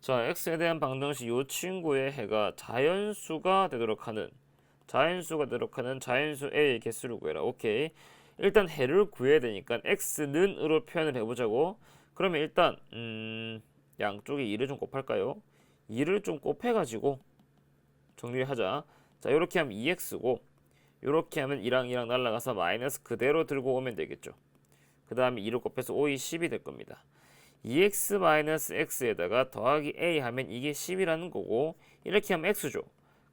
자, x에 대한 방정식 요 친구의 해가 자연수가 되도록 하는 자연수가 되도록 하는 자연수 a의 개수를 구해라. 오케이. 일단 해를 구해야 되니까 x는으로 표현을 해보자고. 그러면 일단 음, 양쪽에 2를 좀 곱할까요? 2를 좀 곱해가지고 정리를 하자. 자, 이렇게 하면 2x고 이렇게 하면 2랑 2랑 날라가서 마이너스 그대로 들고 오면 되겠죠. 그 다음에 2를 곱해서 5이 10이 될 겁니다. 2x 마이너스 x에다가 더하기 a 하면 이게 10이라는 거고 이렇게 하면 x죠.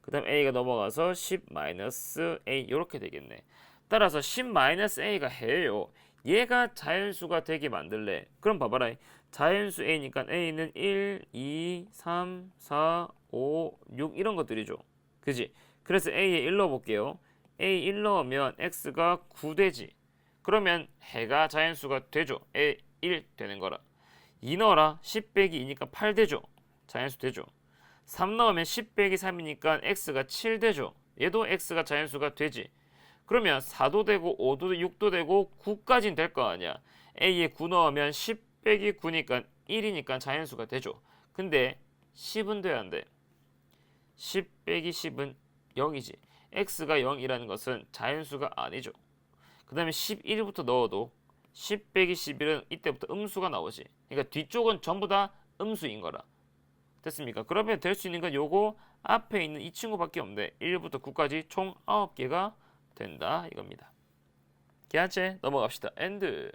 그 다음 a가 넘어가서 10 마이너스 a 이렇게 되겠네. 따라서 10 마이너스 a가 해요. 얘가 자연수가 되게 만들래. 그럼 봐봐라. 자연수 a니까 a는 1, 2, 3, 4, 5, 6 이런 것들이죠. 그지? 그래서 a에 1 넣어볼게요. a 1 넣으면 x가 9 되지. 그러면 해가 자연수가 되죠. a 1 되는 거라. 2 넣어라. 10 빼기 2니까 8 되죠. 자연수 되죠. 3 넣으면 10 빼기 3이니까 x가 7 되죠. 얘도 x가 자연수가 되지. 그러면 4도 되고 5도 6도 되고 9까지는 될 거 아니야. a에 9 넣으면 10 빼기 9니까 1이니까 자연수가 되죠. 근데 10은 돼야 안 돼. 10 빼기 10은 0이지. x가 0이라는 것은 자연수가 아니죠. 그 다음에 11부터 넣어도 10 빼기 11은 이때부터 음수가 나오지. 그러니까 뒤쪽은 전부 다 음수인 거라. 됐습니까? 그러면 될 수 있는 건 요거 앞에 있는 이 친구밖에 없는데 1부터 9까지 총 9개가 된다 이겁니다. 기하체 넘어갑시다. 엔드.